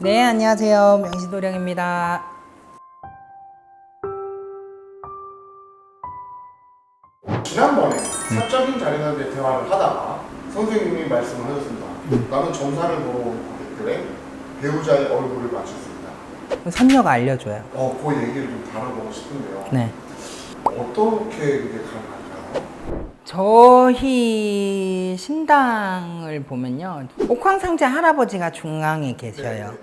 네, 안녕하세요. 명시도령입니다. 지난번에 사적인 자리나 데 대화를 하다가 선생님이 말씀을 하셨습니다. 나는 점사를 보러 온 고객들의 배우자의 얼굴을 맞췄습니다. 선녀가 알려줘요. 어, 그 얘기를 좀 다뤄보고 싶은데요. 네. 어떻게 그게 가능할까요? 저희 신당을 보면요. 옥황상제 할아버지가 중앙에 계셔요.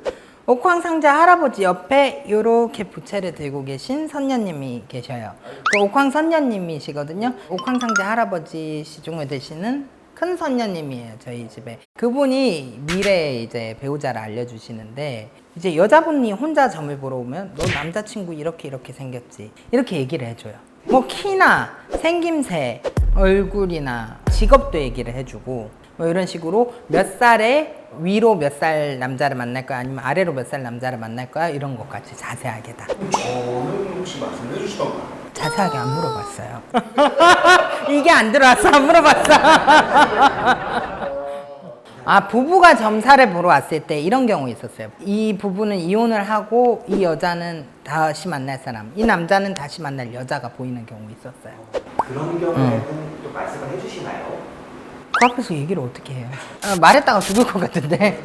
옥황상제 할아버지 옆에 이렇게 부채를 들고 계신 선녀님이 계셔요. 그 옥황 선녀님이시거든요. 옥황상제 할아버지 시중에 되시는 큰 선녀님이에요. 저희 집에. 그분이 미래의 이제 배우자를 알려주시는데 이제 여자분이 혼자 점을 보러 오면 너 남자친구 이렇게 이렇게 생겼지. 이렇게 얘기를 해줘요. 뭐 키나 생김새, 얼굴이나 직업도 얘기를 해주고 뭐 이런 식으로 몇 살에 위로 몇 살 남자를 만날 거야 아니면 아래로 몇 살 남자를 만날 거야 이런 것까지 자세하게 다 저는 혹시 말씀해 주시던가요? 자세하게 안 물어봤어요. 이게 안 들어왔어 안 물어봤어. 아 부부가 점사를 보러 왔을 때 이런 경우 있었어요. 이 부부는 이혼을 하고 이 여자는 다시 만날 사람, 이 남자는 다시 만날 여자가 보이는 경우 있었어요. 그런 경우에는 또 말씀을 해주시나요? 그 앞에서 얘기를 어떻게 해요? 아, 말했다가 죽을 것 같은데.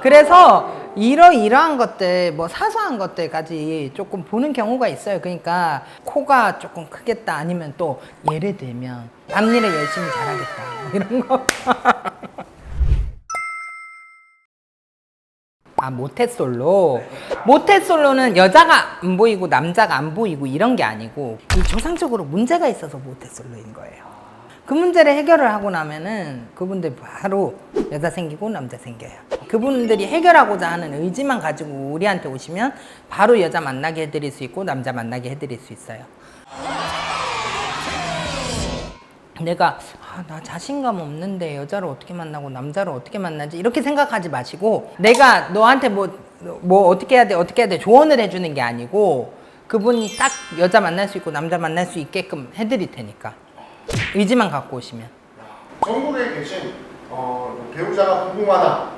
그래서 이러 이러한 것들 뭐 사소한 것들까지 조금 보는 경우가 있어요. 그러니까 코가 조금 크겠다 아니면 또 예를 들면 앞일을 열심히 잘하겠다 뭐 이런 거. 아 모태솔로 모태솔로는 여자가 안 보이고 남자가 안 보이고 이런 게 아니고 이 조상적으로 문제가 있어서 모태솔로인 거예요. 그 문제를 해결을 하고 나면은 그분들 바로 여자 생기고 남자 생겨요. 그분들이 해결하고자 하는 의지만 가지고 우리한테 오시면 바로 여자 만나게 해드릴 수 있고 남자 만나게 해드릴 수 있어요. 내가 아, 나 자신감 없는데 여자를 어떻게 만나고 남자를 어떻게 만나지 이렇게 생각하지 마시고 내가 너한테 뭐 뭐 어떻게 해야 돼 어떻게 해야 돼 조언을 해주는 게 아니고 그분이 딱 여자 만날 수 있고 남자 만날 수 있게끔 해드릴 테니까 의지만 갖고 오시면 전국에 계신 어, 배우자가 궁금하다.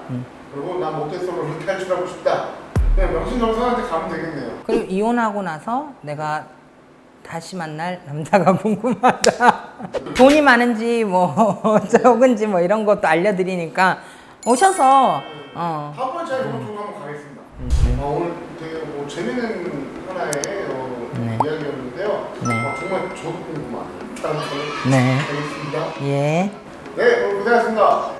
그리고 난 모태솔로 이렇게 탈출하고 싶다. 그냥 명신정선한테 가면 되겠네요. 그리고 이혼하고 나서 내가 다시 만날 남자가 궁금하다 돈이 많은지 뭐 적은지 뭐 이런 것도 알려드리니까 오셔서 어 다음번 잘 이번 주 한번 가겠습니다. 어, 오늘 되게 뭐 재밌는 하나의 어, 네. 이야기였는데요. 네. 어, 정말 저도 궁금한. 일단 저는 네. 가겠습니다. 예. 네, 오늘 고생하셨습니다.